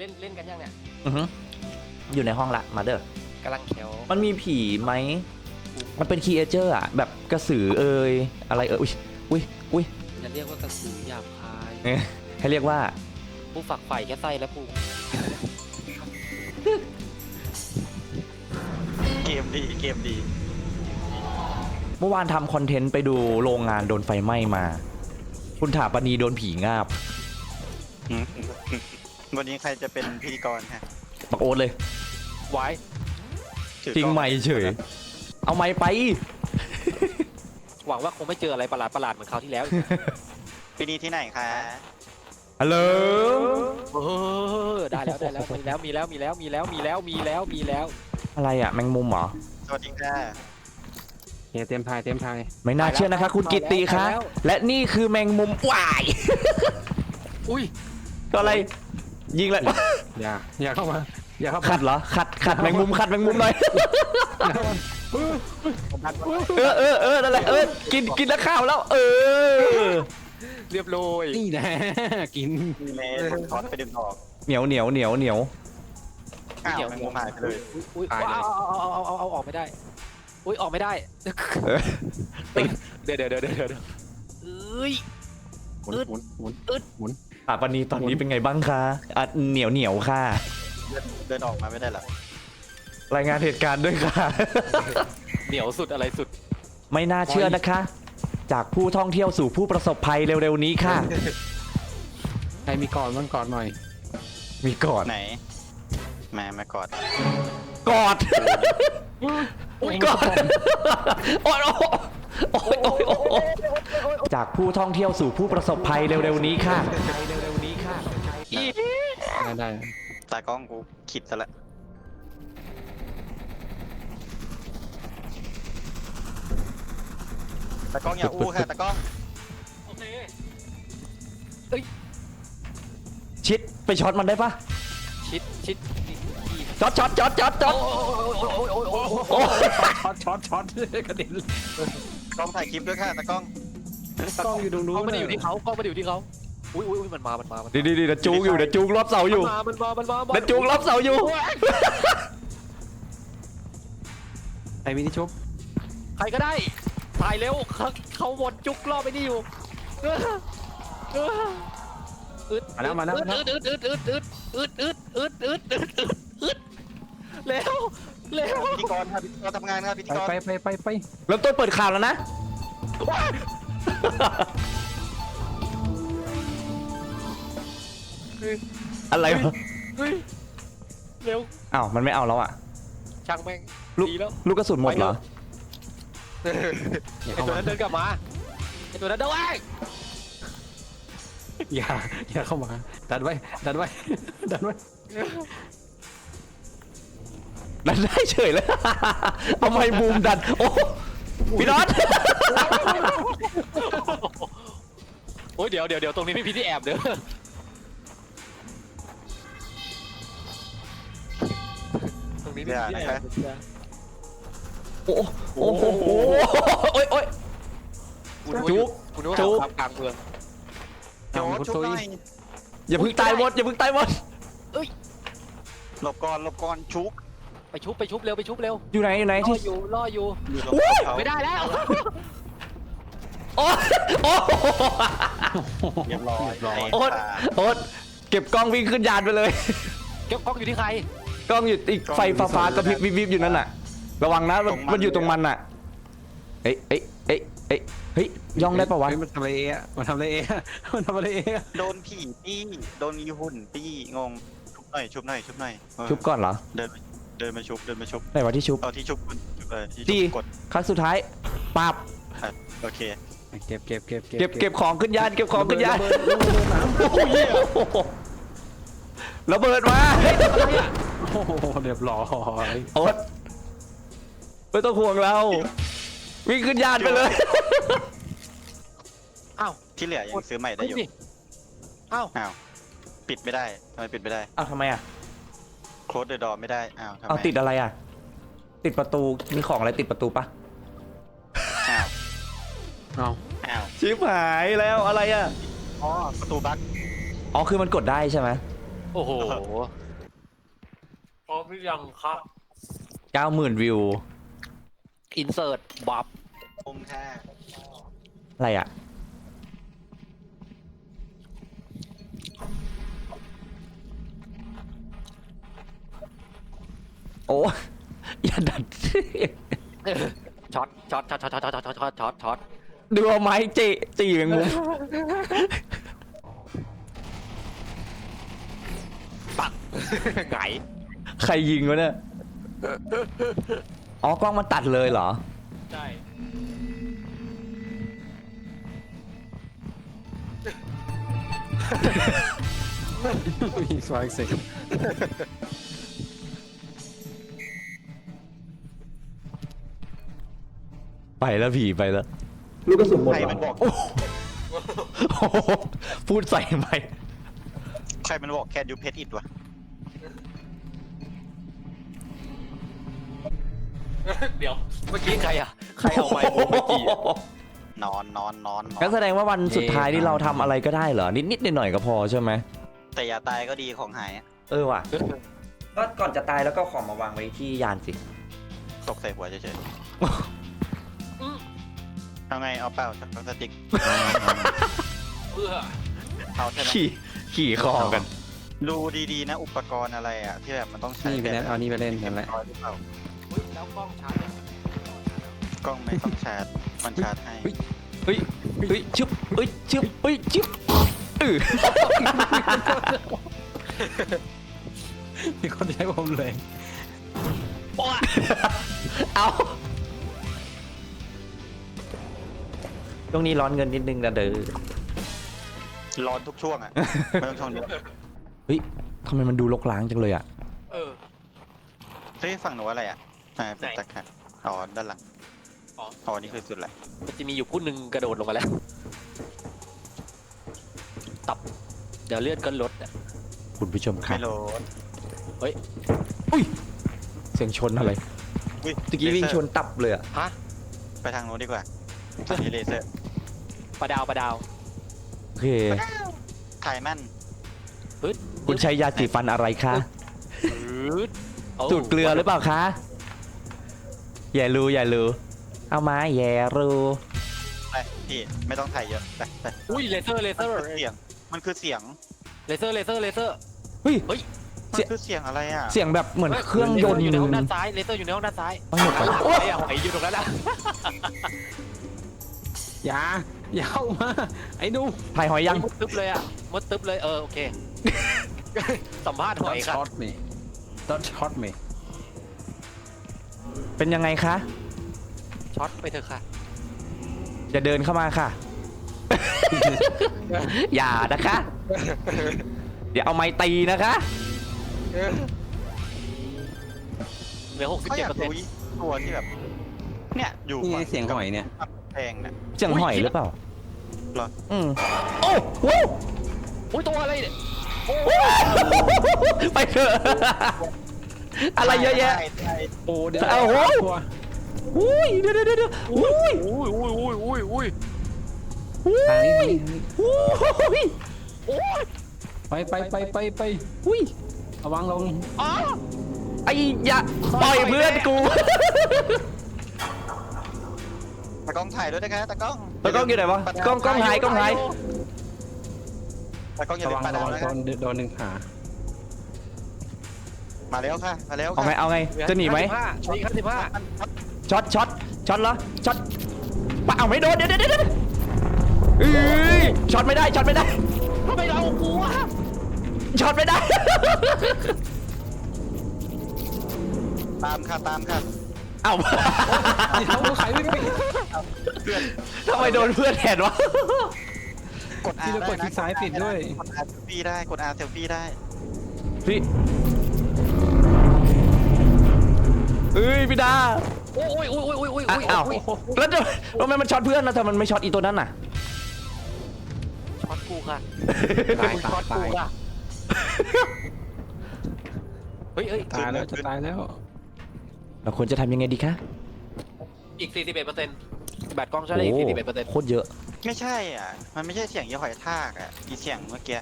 เล่นเล่นกันยังเนี่ยอือฮึอยู่ในห้องละมาเด้อกำลังแขวมันมีผีไหม มันเป็นคีเอเจอร์อะแบบกระสือเอ่ยอะไรเอ่ยอุ้ยอุ้ยอุ้ยอย่าเรียกว่ากระสือหยาบคายเอ๊ะให้เรียกว่า ผู้ฝักใฝ่แค่ไส้และพุงเกมดีเกมดี เมื่อวานทำคอนเทนต์ไปดูโรงงานโดนไฟไหม้มา คุณถาปณีโดนผีงาบ วันนี้ใครจะเป็นพิธีกรฮะบักโอ๊ตเลย ไว้ถือจริงกล้อไหมเฉย เอาไม้ไป หวังว่าคงไม่เจออะไรประหลาดประหลาดๆเหมือนคราวที่แล้วอีกปีนี้ที่ไหนคะฮัลโหล เออได้แล้วได้แล้วมีแล้วมีแล้วมีแล้วมีแล้วมีแล้วมีแล้วมีแล้วอะไรอะแมงมุมเหรอ สวัสดีค่ะเฮ้ยเต็มทายเต็มทายไม่น่าเชื่อนะคะ คุณกิตติคะและนี่คือแมงมุมวาย อุ้ยก็อะไร ยิงเลยอย่าอย่าเข้ามา อย่าเข้าขัมาดเหรอขัดขัดแมงมุมขัดแมงมุมหน่อยเออเออเออนั่นแหละเออกินกินแล้วข้าวแล้ว เออเรียบร้อยนี่แน่กินมีเมย์ทอดไปดึงออกเหนียวเหนียวเหนียวเหนียวอ้าวแมงมุมหายไปเลยอุ้ยเอาเอาเอาเอาเอาเอาออกไม่ได้ อุ้ยออกไม่ได้เออเดี๋ยวเดี๋ยวเดี๋ยวเดี๋ยวเดี๋ยวเอ้ยหมุนอึดหมุนหมุนอึดหมุน อะปันนี้ตอนนี้เป็นไงบ้างคะอะเหนียวเหนียวค่ะ เดินออกมาไม่ได้หรอรายงานเหตุการณ์ด้วยค่ะ เหนียวสุดอะไรสุด ไม่น่าเชื่อนะคะ จากผู้ท่องเที่ยวสู่ผู้ประสบภัยเร็วๆนี้ค่ะ ใครมีก่อนบ้างก่อนหน่อย มีกอดไหน มามากอดกอด อุ้ยกอดโอ๊ยโอ๊ยโอ๊ยโอ๊ยโอ๊ยจากผู้ท่องเที่ยวสู่ผู้ประสบภัยเร็วๆนี้ค่ะเร็วๆนี้ค่ะได้ได้ตากล้องกูขิดซะละตากล้องอย่าอู้ค่ะตากล้องโอเคชิดไปช็อตมันได้ปะชิดชิดนี่ที่ ช็อตช็อตช็อตช็อตช็อตโอ้ช็อตช็อตช็อตกระเด็นกล้องถ่ายคลิปด้วยค่ะตากล้องกล้องอยู่ตรงนู้นกล้องไม่ได้อยู่ที่เขากล้องไม่ได้อยู่ที่เขาอุ้ยอุ้ยมันมามันมามันดีดีดีเดจูงอยู่เดจูงรอบเสาอยู่มามันมามันมาเดจูงรอบเสาอยู่ไอ้มินิชุบใครก็ได้ถ่ายเร็วเขาเขาวนจุกรอบไปนี่อยู่อึดมาแล้วมาแล้วมาแล้วอึดอึดอึดอึดอึดอึดอึดอึดอึดอึดอึด เร็วเร็วพิธีกรค่ะพิธีกรทำงานค่ะพิธีกรไปไปไปไปเริ่มต้นเปิดข่าวแล้วนะ อะไรวะเฮ้ยเร็วอ้าวมันไม่เอาแล้วอะ ช่างแม่งลูกดีแล้วลูกกระสุนหมดเหรออย่าไอเข้าตัวมานั้นเดินกลับมาไอตัวนั้นเดินไว้อย่าอย่าเข้ามาดันไว้ดันไว้ดันไว้ ดันได้เฉยเลย เอาไม้บูมดัน โอ้พี่น็อตโอ้ยเดี๋ยวเดี๋ยวเดี๋ยวตรงนี้ไม่มีที่แอบเด้อตรงนี้ไม่มีที่แอบเด้อโอ้โอ้โหโอ้ยโอ้ยจุ๊บคุณนึกว่าจุ๊บขับกลางเมืองโจ๊ดชุบหน่อยอย่าเพึ่งตายหมดอย่าเพึ่งตายหมดหลบก่อนหลบก่อนชุบ ไปชุบไปชุบเร็วไปชุบเร็วอยู่ไหนอยู่ไหนล่อที่อยู่ล่ออยู่อยู่หลบก่อนเขาไม่ได้แล้วโอ้โอ้เรียบร้อยเรียบร้อยโอ๊ตโอ๊ตเก็บกล้องวิ่งขึ้นยานไปเลย เก็บกล้องอยู่ที่ใครกล้องอยู่อีกไฟฟ้าฟ้ากระพริบวิบวิบอยู่นั่นน่ะ ระวังนะมันมันอยู่ตรงมันน่ะเอ้ยเอ้ยเอ้ยเอ้ยเฮ้ยย่องได้ปะวะเฮ้ยมันทำอะไรเอะมันทำอะไรเอะมันทำอะไรเอะโดนผีปี้โดนยีหุ่นปี้งงชุบหน่อยชุบหน่อยชุบหน่อยเออชุบก่อนเหรอเดินมา เดินมาชุบเดินมาชุบไหนวะที่ชุบ เอาที่ชุบคุณชุบเออที่ดี ชุบกดครั้งสุดท้ายปับโอเคเก็บเก็บเก็บเก็บเก็บของขึ้นยานเก็บของขึ้นยานระเบิดระเบิดน้ำโอ้โหระเบิดมาโอ้โหเรียบร้อยโอ๊ตไม่ต้องห่วงเรา วิ่งขึ้นยานไปเลย อ้าวที่เหลือยังซื้อใหม่ได้เฮ้ยอยู่สิอ้าวอ้าวปิดไม่ได้ทำไมปิดไม่ได้เอาทำไมอะ โคลดเดอะดอไม่ได้อ้าวทำไมเอาติดอะไรอะ ติดประตูมีของอะไรติดประตูปะอ้าวเอาอ้าวชิบหายแล้วอะไรอะอ๋อประตูบั๊กอ๋อคือมันกดได้ใช่ไหมโอ้โหพร้อมหรือยังครับเก้าหมื่นวิวอินเสิร์ตบับผมแค่อะไรอะ โอ้อย่าดัดช็อตช็อตช็อตช็อตช็อตช็อตช็อตช็อตช็อตช็อตดูเอาไม้จีจีแมงมุมปักไงใครยิงวะเนี่ยอ๋อกล้องมันตัดเลยเหรอใช่มีสวายเซ็ก ไปแล้วผีไปแล้วใครมันบอกโอ้โหพูดใส่ไปใครมันบอกแคนยูเพชอิดวะเดี๋ยว เมื่อกี้ใครอะ ใครเอาไม้ผมเมื่อกี้อะนอนนอนนอนนองั้นนแสดงว่าวันสุดท้ายที่เราทำอะไรก็ได้เหรอ นิดนิดๆหน่อยๆก็พอใช่ไหมแต่อย่าตายก็ดีของหายอะเออว่ะก็ก่อนจะตายแล้วก็ของมาวางไว้ที่ยานสิตกใส่หัวเฉยๆ เอาไงเอาเปล่าจากพลาสติกเพื่อเอาใช่ไหมขี่ขี่คอกันดูดีๆนะ อุปกรณ์อะไรอะที่แบบมันต้องใช้นี่ไปเล่นเอานี่ไปเล่นกันแหละร้อยหรือเปล่าเฮ้ยแล้วกล้องชาร์จยังกล้องไม่ต้องชาร์จมันชาร์จให้เฮ้ยเฮ้ยชึบเฮ้ยชึบเฮ้ยชึบเออมีคนใช้ผมเลยเอา ช่วงนี้ร้อนเงินนิดนึงนะเด้อร้อนทุกช่วงอะ ไม่ต้องช่วงเดียวเฮ้ยทำไมมันดูรกร้างจังเลยอะเออ เฮ้ยฝั่งหนูอะไรอะอ่าเป็นไหน ตะขัดอ๋อด้านหลังอ๋ออ๋อนี่คือสุดแหละมันจะมีอยู่ผู้หนึ่งกระโดดลงมาแล้ว ตับ เดี๋ยวเลือดก็ลดอะคุณผู้ชมครับไม่โหลด เสียงชนอะไรอุ๊ยตะกี้วิ่งเลชเซอร์นตับเลยอะฮะ ไปทางโน้นดีกว่าทางนี้เลเซอร์ ปลาดาวปลาดาวโอเคถ่ายแม่นคุณใช้ยาสีฟันอะไรคะอืดาสูตรเกลือหรือเปล่าคะ อย่ารู้อย่ารู้ เอามาแย่รู้ไปพี่ไม่ต้องถ่ายเยอะไปไปอุ้ยเลเซอร์เลเซมันอร์คือเสียงมันคือเสียงเลเซอร์เลเซอร์เลเซอร์ เฮ้ยเฮ้ยมันคือเสียงอะไรอะเสียงแบบเหมือนเครื่องยนต์อยู่ในห้องด้านซ้าย เลเซอร์อยู่ในห้องด้านซ้ายไม่หยุดไปโอ้ยหอยอยู่ตรงนั้นแหละอย่า อย่าเข้ามา ไอ้หนูถ่ายหอยยัง มดตึ๊บเลยอะมดตึ๊บเลยเออโอเค สัมภาษณ์หดออยทครับ ช็อตเมดอทช็อตเมเป็นยังไงคะ ช็อตไปเถอะค่ะ อย่าเดินเข้ามาค่ะ อย่านะคะเดี๋ยวเอาไม้ตีนะคะ เหลือหกสิบเขาอเจ็ดยากเปอร์เซ็นรู้ต์ตัวที่แบบ เนี่ย อยู่นี่ไงฝั่เสียงหอยเนี่ย แพงเนี่ยเสียงหอยหรือเปล่าเหรออืมโอ้โหอุ้ยตัวอะไรเนี่ยไปเถอะอะไรเยอะแยะใช่ใช่โอ้เดี๋ยวเอาโว้ยตัวอุ้ยเดี๋ยวเดี๋ยวเดี๋ยวอุ้ยอุ้ยอุ้ยอุ้ยอุ้ยอุ้ยทางนี้ทางนี้ทางนี้อุ้ยโอ้ยไปไปไปไปไปอุ้ยระวังลงอ๋อไอ้อย่าปล่อยเพื่อนกู ตากล้องถ่ายด้วยนะคะตากล้องตากล้องอยู่ไหนวะกล้องกล้องหายกล้องหายตากล้องอย่าระลืวัมงปลาระดาววังนะโดนโดนหนึ่งขา มาแล้วค่ะ มาแล้วเอาไงค่ะเอาไงจะหนีไหมห้าสิบห้าสิบห้าช็อตช็อตช็อตเหรอช็อตปะเอาไม่โดนเดี๋ยวเดี๋ยวเดี๋ยวเอ้ยช็อตไม่ได้ช็อตไม่ได้ทำไมเรากลัวช็อตไม่ได้ ตามค่ะตามค่ะ เอ้าเขาขายไม่เป็นเพื่อนทำไมโดนเพื่อนแทนวะ กดที่ R เรากดได้คลิกซ้ายปิดด้วย กด R เซลฟี่ได้กด R เซลฟี่ได้พี่เอ้ยพี่ดาโอ้ยโอ้ยโอ้ยโอ้ยโอ้ยอะโอ้ยอ้าวโอ้ยแล้วจะทำไมมันช็อตเพื่อนแล้วทำไมมันไม่ช็อตอีตัวนั้นน่ะ ช็อตกูค่ะตายมึงช็อตตายกูค่ะเฮ้ยเฮ้ยตายแล้วจะตายแล้ว เราควรจะทำยังไงดีคะอีก 41เปอร์เซ็นต์แบตกล้องใช้ได้อีก 41เปอร์เซ็นต์โคตรเยอะ ไม่ใช่อะ มันไม่ใช่เสียงยี่หอยทากอะอีเสียงเมื่อกี้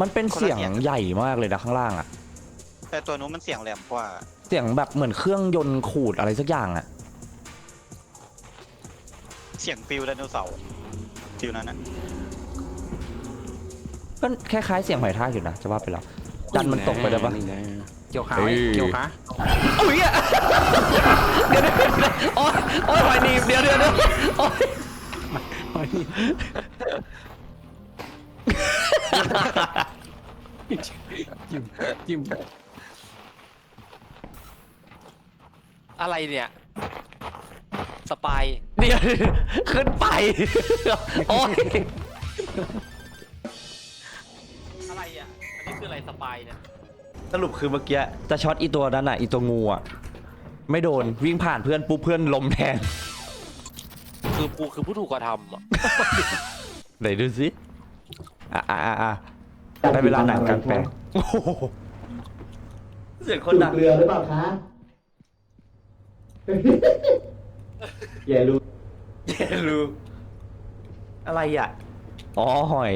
มันเป็นคนละเสียงเสียง ใหญ่มากเลยนะข้างล่างอะแต่ตัวนู้นมันเสียงแหลมกว่า เสียงแบบเหมือนเครื่องยนต์ขูดอะไรสักอย่างอะเสียงฟิลไดโนเสาร์ฟิลนั้นนะก็คล้ายๆเสียงหอยทากอยู่นะจะว่าไปแล้วดันมันตกไปได้ปะ นี่นะ เกี่ยวขาเฮ้ย เกี่ยวขาอุ้ยอะเดี๋ยวเดี๋ยวเดี๋ยวโอ๊ยโอ๊ยหอยหนีบเดี๋ยวเดี๋ยวเดี๋ยวโอ๊ยจิ้มจิ้มอะไรเนี่ย สปายเดี๋ยวขึ้นไปโอ๊ยอะไรอะ อันนี้คืออะไรสปายเนี่ย สรุปคือเมื่อกี้จะช็อตอีตัวนั้นอะอีตัวงูอะไม่โดนวิ่งผ่านเพื่อนปุ๊บเพื่อนลมแทนคือกูคือผู้ถูกกระทำอะไหนดูสิอะอะอะอะได้เวลาหนังกลางแปลงโอ้โหเสียงคนดังเรือหรือเปล่าคะอย่ารู้เยรู้อะไรอะ อ๋อหอย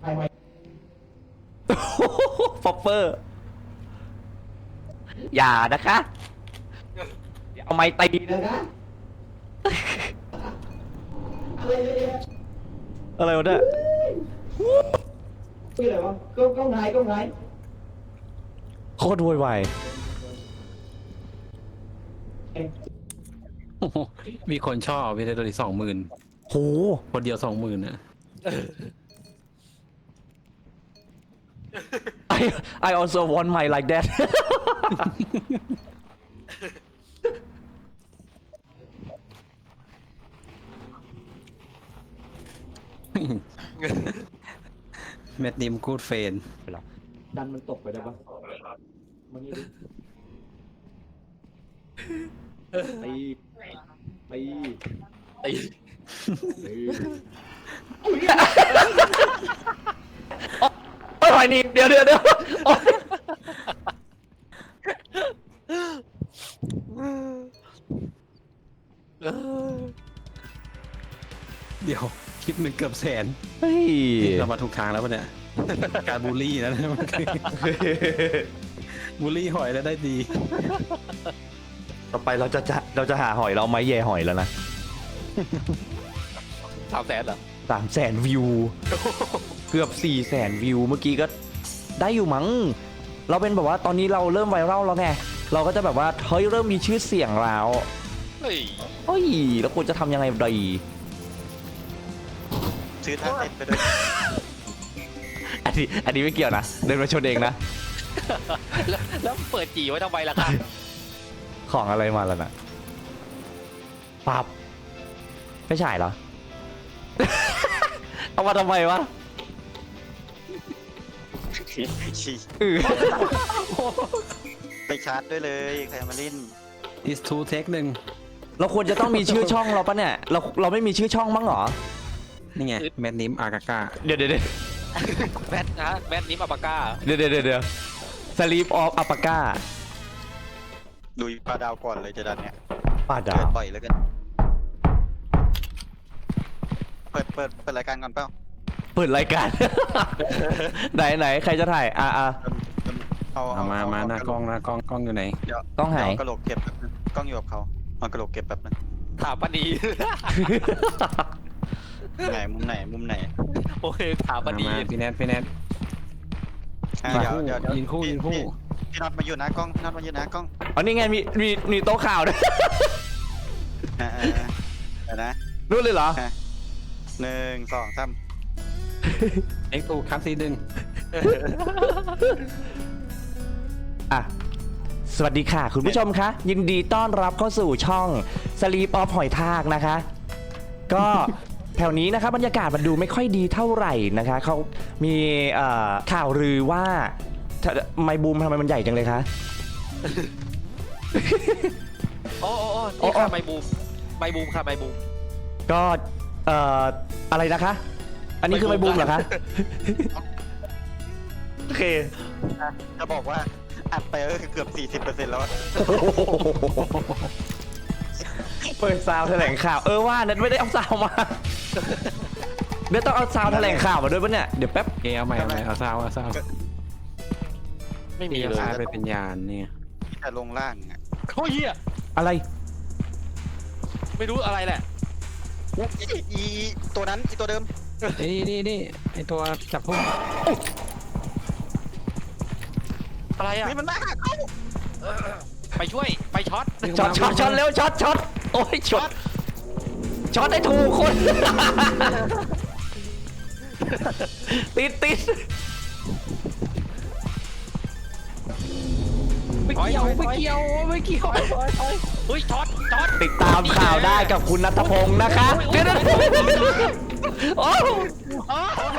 ใครมา ฟอป เปอร์ อย่านะคะอย่าเอาไม้ตีดีนะคะอะไรเนี่ยอะไรวะเนี่ยนี่อะไรวะกล้องกล้องถ่ายกล้องถ่ายโคตรโวยวายเอ๊ะโอ้โหมีคนชอบมีได้ตัวที่สองหมื่นโหคนเดียวสองหมื่นนะ I I also want my like that เม็ดนิมกูดเฟนดันมันตกไปได้ปะมันนี่ดิตีตีตีตีโอ้ยหอยหนี่เดี๋ยวเดี๋ยวเดี๋ยวโอ๊ยเออเดี๋ยวคลิปหนึ่งเกือบแสนเฮ้ยนี่เรามาถูกทางแล้วปะเนี่ย การบูลลี่นะมันคือบูลลี่หอยแล้วได้ดี ต่อไปเราจะจะเราจะหาหอยเราเอาไม้แย่หอยแล้วนะสามแสนเหรอ สามแสนวิว เกือบสี่แสนวิวเมื่อกี้ก็ได้อยู่มั้ง เราเป็นแบบว่าตอนนี้เราเริ่มไวรัลแล้วไง เราก็จะแบบว่าเฮ้ยเริ่มมีชื่อเสียงแล้วเฮ้ยเฮ้ยแล้วควรจะทำยังไงดีซื้อท่าเต้นไปด้วยอันนี้อันนี้ไม่เกี่ยวนะเดินมาชนเองนะ แล้วแล้วเปิดจีไว้ทำไมล่ะครับของอะไรมาแล้วนะปับไม่ใช่เหรอ เอามาทำไมวะ ชี้อือไปชาร์จด้วยเลยใครมาเล่น is two take หนึ่งเราควรจะต้องมีชื่อช่องเราปะเนี่ย เราเราไม่มีชื่อช่องมั้งเหรอ นี่ไงเม็ดนิมอากาก้าเดี๋ยวเดี๋ยวเดี๋ยวแมทนะแมทนี้มาปากกาเดี๋ยวเดี๋ยวเดี๋ยว sleep of a p a g a ดูปลาดาวก่อนเลยจะดันเนี่ยป้าดาเกิดวบ่อยแล้วกัน เปิดเปิดเปิดรายการก่อนเปล่าเปิดรายการ ไหนไหนใครจะถ่าย อะอะเอาเอามามาหน้ากล้องหน้ากล้องกล้องอยู่ไหน เดี๋ยวกล้องหาย เดี๋วกระโหลกเก็บแป๊บนึงกล้องอยู่กับเขาเอากระโหลกเก็บแป๊บนึงถามปนีไหนมุมไหนมุมไหนโอเคถามปมานีมาพี่แนทพี่แนท อะมาเดี๋ยวคู่เดี๋ยวเดี๋ยวยืนคู่ พี่ยืนคู่พี่พี่น็อตมาอยู่หน้ากล้องพี่น็อตมาอยู่หน้ากล้องเอานี่ไงมีมีมีโต๊ะข่าวด้วย อ่าอ่าอ่าเดี๋ยวนะ นู่นเลยเหรอหนึ่งสองสาม เอ็กซ์ตูคัสซีหนึ่งอะ สวัสดีค่ะ คุณผู้ชมคะ ยินดีต้อนรับเข้าสู่ช่อง Sleep of หอยทากนะคะ ก็แถวนี้นะคะบรรยากาศมันดูไม่ค่อยดีเท่าไหร่นะคะเขามีเอ่อข่าวลือว่าทะไมบูมทำไมมันใหญ่จังเลยคะ โอ้โอ้โอ้โอ้นี่โอ้ ค่ะไมบูมไมบูมค่ะไมบูมก็เอ่ออะไรนะคะ อันนี้คือไมไมบูบูมเหรอคะ โอเค จะบอกว่าอัดไปก็คือเกือบ 40%แล้วอะเปิดซาวแถลงข่าว เออว่านัทไม่ได้เอาซาวมาเดี๋ยวต้องเอาซาวแถลงข่าวมาด้วยปะเนี่ย เดี๋ยวแป๊บ เกเอาใหม่เอาใหม่เอาซาวเอาซาวไม่มีเลยซาวไปเป็นยานเนี่ยแต่ลงล่างอะเหี้ยอะไร ไม่รู้อะไรแหละ อีตัวนั้นอีตัวเดิม นี่นี่นี่ไอตัวจับพุ่มอะไรอะเฮ้ยมันมาหาเขาไปช่วย ไปช็อต ช็อตช็อตช็อตเร็วช็อตช็อตโอ้ยช็อตช็อตได้ถูกคน ติดติดไม่เกี่ยวไม่เกี่ยวไม่เกี่ยวเฮ้ยช็อตช็อตติดตามข่าวได้กับคุณนัทพงศ์นะคะเดี๋ยวนะ โอ้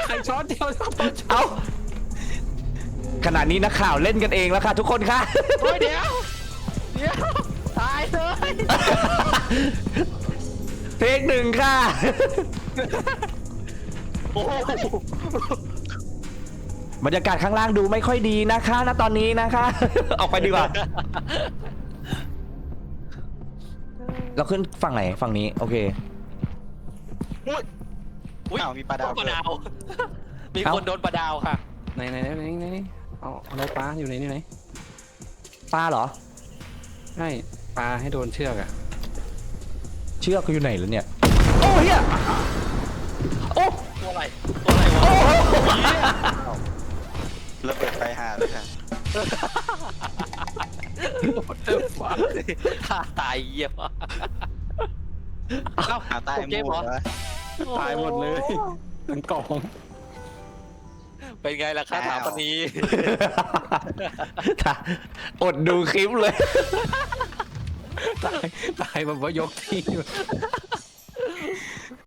ใครช็อตเดียวช็อตเอาขณะนี้นักข่าวเล่นกันเองแล้วค่ะทุกคนค่ะ โอ้ยเดี๋ยว เดี๋ยว ตายเลยเทคหนึ่งค่ะ โอ้โหบรรยากาศข้างล่างดูไม่ค่อยดีนะคะณตอนนี้นะคะ ออกไปดีกว่า เราขึ้นฝั่งไหน ฝั่งนี้ โอเค อุ้ย อ้าวมีปลาดาวปลาดาว มีเอ้าคนโดนปลาดาวค่ะ ไหนไหนไหนไหนไหนเอาอะไรปลาอยู่ไหนนี่ไหนปลาเหรอ ใช่ปลาให้โดนเชือกอะเชือกเขาอยู่ไหนแล้วเนี่ย โอ้เฮียโอ้ตัวอะไร ตัวอะไรวะโอ้ระเบิดไปหาเลยค่ะฆ่าตายเยี่ยมเอ้าหาตายเกมหเหรมูอวะ ตายหมดเลยทั้งกล่อง เป็นไงล่ะคะถามวันนี้ถ้าอดดูคลิปเลย ตายตายแบบว่ายกที่